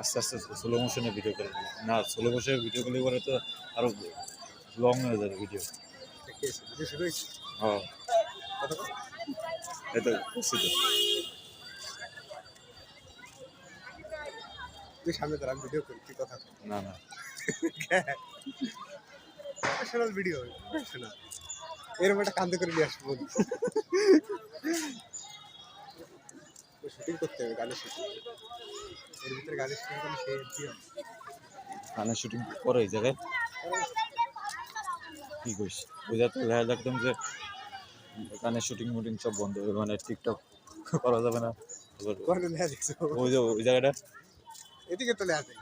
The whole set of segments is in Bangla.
আস্তে আস্তে স্লো মোশনে ভিডিও করে। না স্লো মোশনে ভিডিও করলে পরে তো আরও লং হয়ে যাবে ভিডিও ভিডিও শুরু হয়েছে হ্যাঁ কত এটা করছি তো সামনে ভিডিও করি তুই কথা না না। প্রফেশনাল ভিডিও প্রফেশনাল এরকম একটা কান্দে করে নিয়ে আসব শুটিং করতে হবে গানের শুটিং এর ভিতরে গানের শুটিং করলে সেই এমপি হবে গানের শুটিং করে এই জায়গায়? কি করিস ওই যাতে দেখা দেখতাম যে গানের শুটিং মুটিং সব বন্ধ মানে টিকটক করা যাবে না। ওই যে ওই জায়গাটা? এদিকে চলে আসে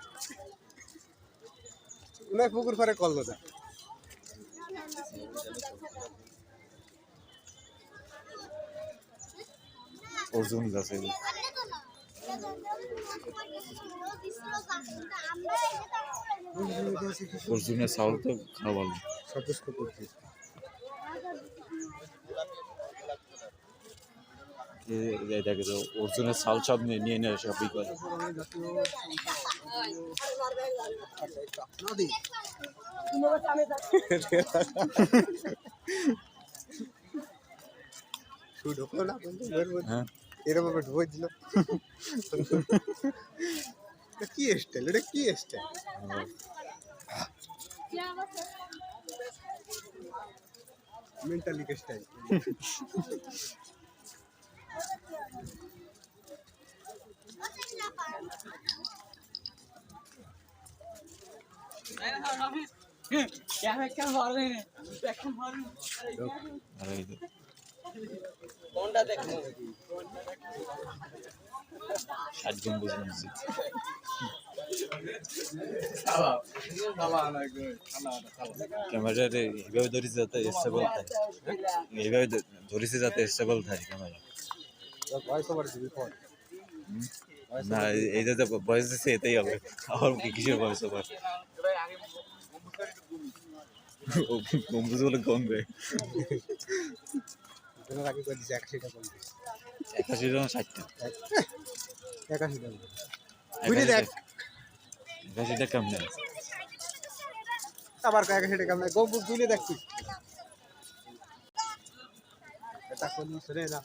উনার পুকুর পারে কল না অর্জুন যে। অর্জুনের চাউল তো খাওয়া ভালো। দেখে তো অর্জুনের চাল সব নিয়ে নিয়ে সব করে শুধু না। হ্যাঁ। এরকম ভাবে ঢুকে দিল কি স্টাইল এটা কি স্টাইল মেন্টালি স্টাইল আর এই যে ষাটজন বুঝলাম ক্যামেরাটা এইভাবে ধরেছে যাতে স্টেবল থাকে। এইভাবে ধরেছে যাতে স্টেবল থাকে ক্যামেরা। না, এই- এই বয়স দিচ্ছে এতেই হবে। আর কি কিসের বয়স আবার? গম্বুজ বলে কমবে আগে করে দিছে একাশি টাকা কম দিছে। একাশি জন ষাটটা। একাশি টাকা বুঝলি দেখ। একাশিটা কেমনে? আবার কয় একাশি টাকা আমরা গম্বুজ দুলে দেখছি এটা কোন শুনে না।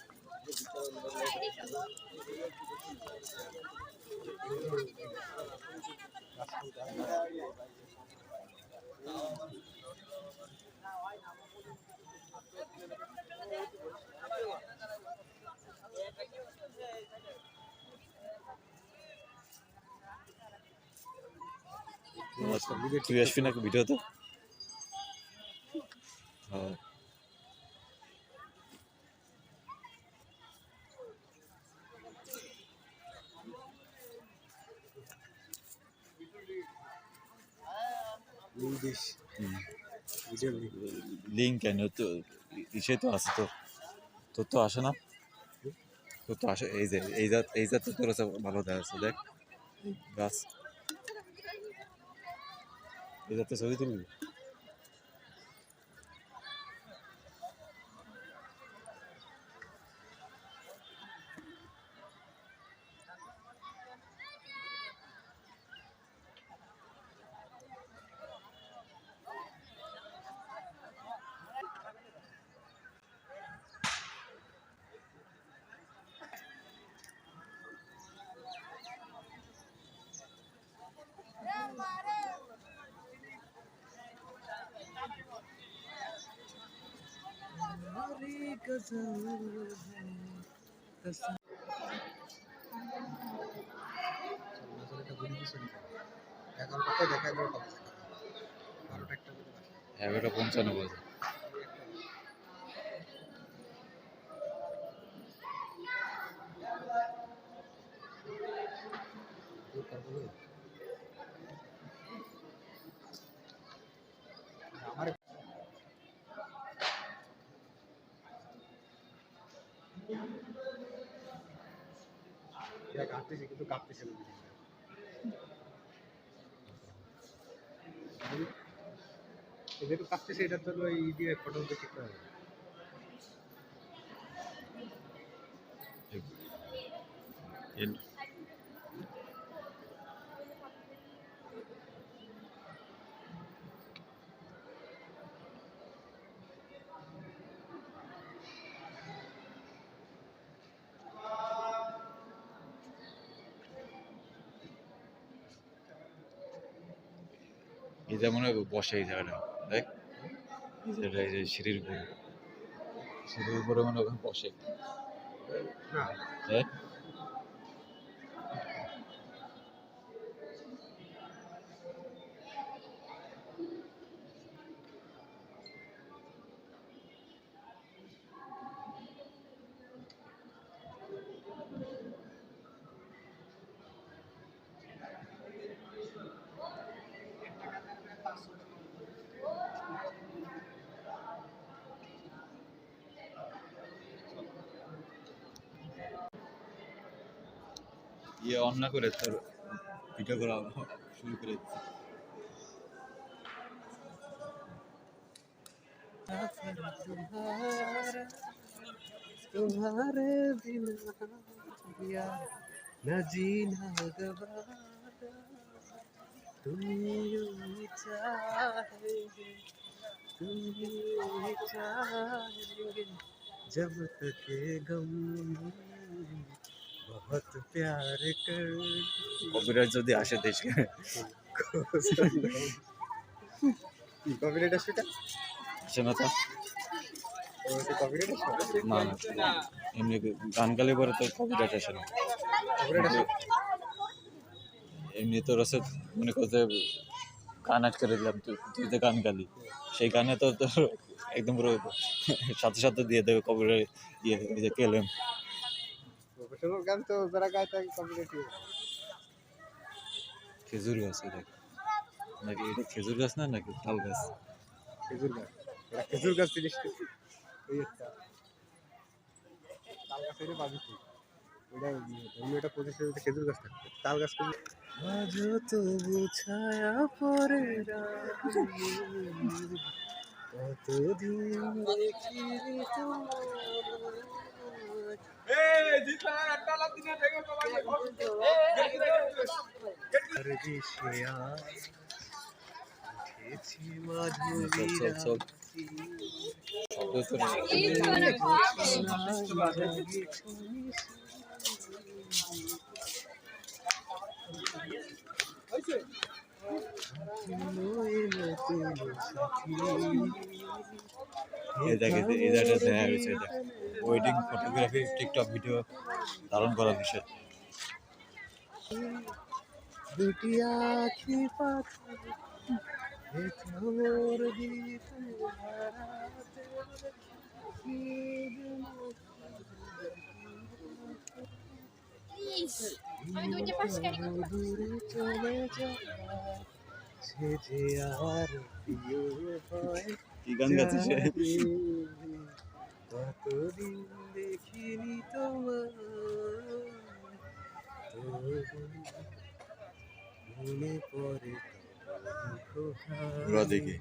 তুই আসবি না ভিডিওতে? হ্যাঁ। লিঙ্ক কেন? তো ইসে তো আছে তো। তোর তো আসে না? তোর তো আসে এই যে এই জাত এই জাত তো তোর ভালো দেখা দেখ। গাছ জাতে ছবি তুলবি? এগারোটা পঞ্চান্ন বাজে দূর তারপরে কাঁপতেছিল বিল্ডিংটা যেহেতু কাঁপতেছে এটার জন্য এই দিয়ে ফটো তুলতে ঠিক হবে এর- এই যেমন বসে এই জায়গাটা দেখ। এই জায়গাটা এই যে সিঁড়ির উপরে। সিঁড়ির উপরে মনে বসে। দেখ। ইয়ে অন না করে তোর ভিডিও করা শুরু করে দিচ্ছে। तुम्हारे बिना दिया न जीना गवारा तुम यूं चाहेंगे तुम यूं चाहेंगे जब तक ये गम बहुत प्यार कर কপিরাইট যদি আসে দেশকে কপিরাইট আসবে আসে না তো কপিরাইট আসবে না না এমনি গান গালে পরে তো কপিরাইট আসে না কপিরাইট আসবে এমনি তোর হচ্ছে মনে কর যে গান আটকে দিলাম তুই তুই যে গান গালি সেই গানে তো তোর একদম পুরো সাথে সাথে দিয়ে দেবে কপিরাইট ইয়ে এই যে কেলেম প্রফেশনাল গান তো যারা গায় তাকে কপিরাইট খেজুর গাছ এটা। নাকি এটা খেজুর গাছ না নাকি তাল গাছ? খেজুর গাছ। এটা খেজুর গাছ জিনিসটা ওই একটা। তাল গাছ এটা পাবি তুই ওটা ধর্মীয় একটা প্রতিষ্ঠান খেজুর গাছ থাকবে তাল গাছ কিন্তু আজ তবু ছায়া পরে কতদিন দেখিনি তোমার? নেই। এই দেখ হয়েছে এটা ওয়েডিং ফটোগ্রাফি টিকটক ভিডিও ধারণ করার বিষয় দুটি কি গান? কতদিন দেখিনি তোমার মনে পড়ে দেখি।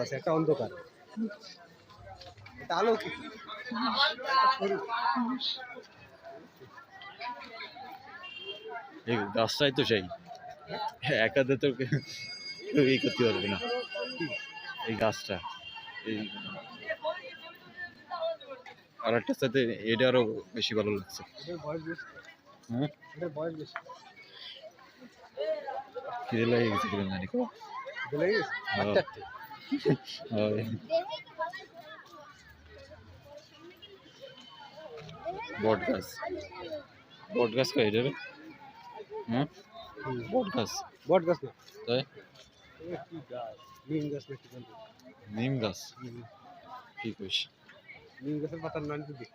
আছে একটা অন্ধকার। আলো কি? গাছটাই তো সেই। একাতে তো কেউ এই করতে পারবে না। এই গাছটা এই আর একটা সাথে এটা আরও বেশি ভালো লাগছে। হ্যাঁ? এটার বয়স বেশি খিদে লাগে গেছে কিরম জানি কো বলে গেছে হ্যাঁ। চারটে হয়। বট গাছ বট গাছ কই এটা রে হ্যাঁ বট গাছ বট গাছ না তাই এ কি গাছ নিম গাছ নাকি বলব নিম গাছ কি কইস নিম গাছের পাতার নাম যদি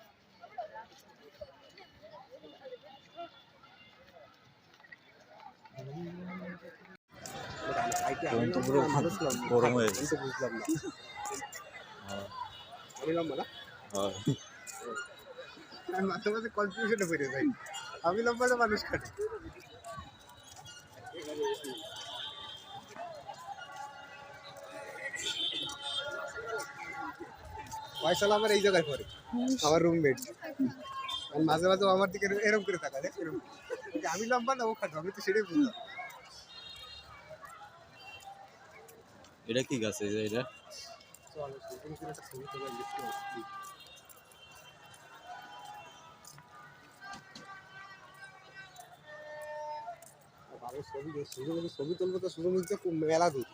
তখন তো পুরো গরম হয়ে গেছে। আমি তো বুঝলাম না। আমি লম্বা না? হ্যাঁ। আমি মাঝে মাঝে কনফিউশনে পড়ে যাই। আমি লম্বা না মানুষ খাটে? ফয়সাল আমার এই জায়গায় পড়ে আমার রুমমেট মাঝে মাঝে আমার দিকে এরকম করে থাকা এরকম আমি লম্বা না ও খাটো আমি তো সেটাই বুঝলাম। এটা কি গাছ এই যে এটা? ছবি সূর্যমুখী ছবি তুলবো তো সূর্যমুখী তো মেলা দূর।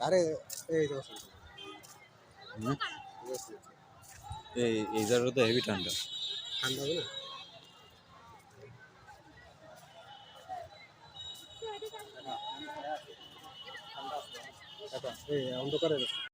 আরে এই। এই এই জায়গাটা তো হেভি ঠান্ডা। ঠান্ডা হবে না এই অন্ধকারে